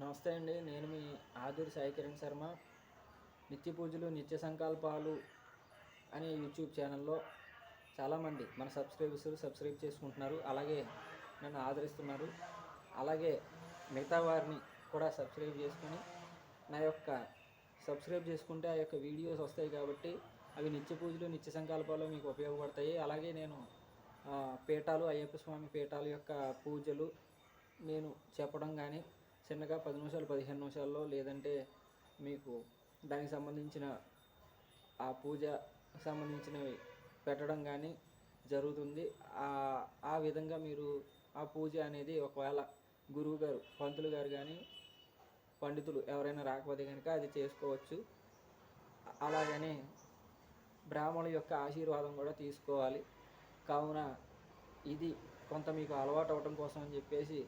నమస్తే అండి. నేను మీ ఆదూరి సాయి కిరణ్ శర్మ. నిత్య పూజలు నిత్య సంకల్పాలు అనే యూట్యూబ్ ఛానల్లో చాలామంది మన సబ్స్క్రైబర్స్ సబ్స్క్రైబ్ చేసుకుంటున్నారు. అలాగే నన్ను ఆదరిస్తున్నారు. అలాగే మిగతా వారిని కూడా సబ్స్క్రైబ్ చేసుకుని నా యొక్క సబ్స్క్రైబ్ చేసుకుంటే ఆ యొక్క వీడియోస్ వస్తాయి కాబట్టి అవి నిత్య పూజలు నిత్య సంకల్పాలు మీకు ఉపయోగపడతాయి. అలాగే నేను పీఠాలు అయ్యప్ప స్వామి పీఠాల యొక్క పూజలు నేను చెప్పడం కానీ చిన్నగా పది నిమిషాలు పదిహేను నిమిషాల్లో లేదంటే మీకు దానికి సంబంధించిన ఆ పూజ సంబంధించినవి పెట్టడం కానీ జరుగుతుంది. ఆ ఆ విధంగా మీరు ఆ పూజ అనేది ఒకవేళ గురువు గారు పంతులు గారు కానీ పండితులు ఎవరైనా రాకపోతే కనుక అది చేసుకోవచ్చు. అలాగనే బ్రాహ్మణుల యొక్క ఆశీర్వాదం కూడా తీసుకోవాలి. కావున ఇది కొంత మీకు అలవాటు అవ్వటం కోసం అని చెప్పేసి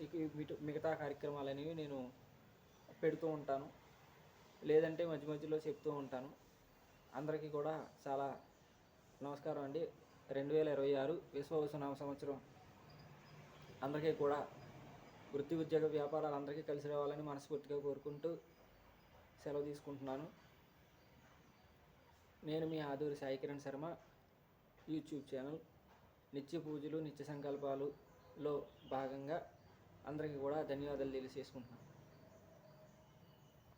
మిగతా కార్యక్రమాలు అనేవి నేను పెడుతూ ఉంటాను. లేదంటే మధ్య మధ్యలో చెప్తూ ఉంటాను. అందరికీ కూడా చాలా నమస్కారం అండి. రెండు వేల ఇరవై ఆరు విశ్వవసనామ సంవత్సరం అందరికీ కూడా వృత్తి ఉద్యోగ వ్యాపారాలు అందరికీ కలిసి రావాలని మనస్ఫూర్తిగా కోరుకుంటూ సెలవు తీసుకుంటున్నాను. నేను మీ ఆదూరి సాయి కిరణ్ శర్మ యూట్యూబ్ ఛానల్. నిత్య పూజలు నిత్య సంకల్పాలులో భాగంగా అందరికీ కూడా ధన్యవాదాలు తెలియజేసుకుంటున్నాను.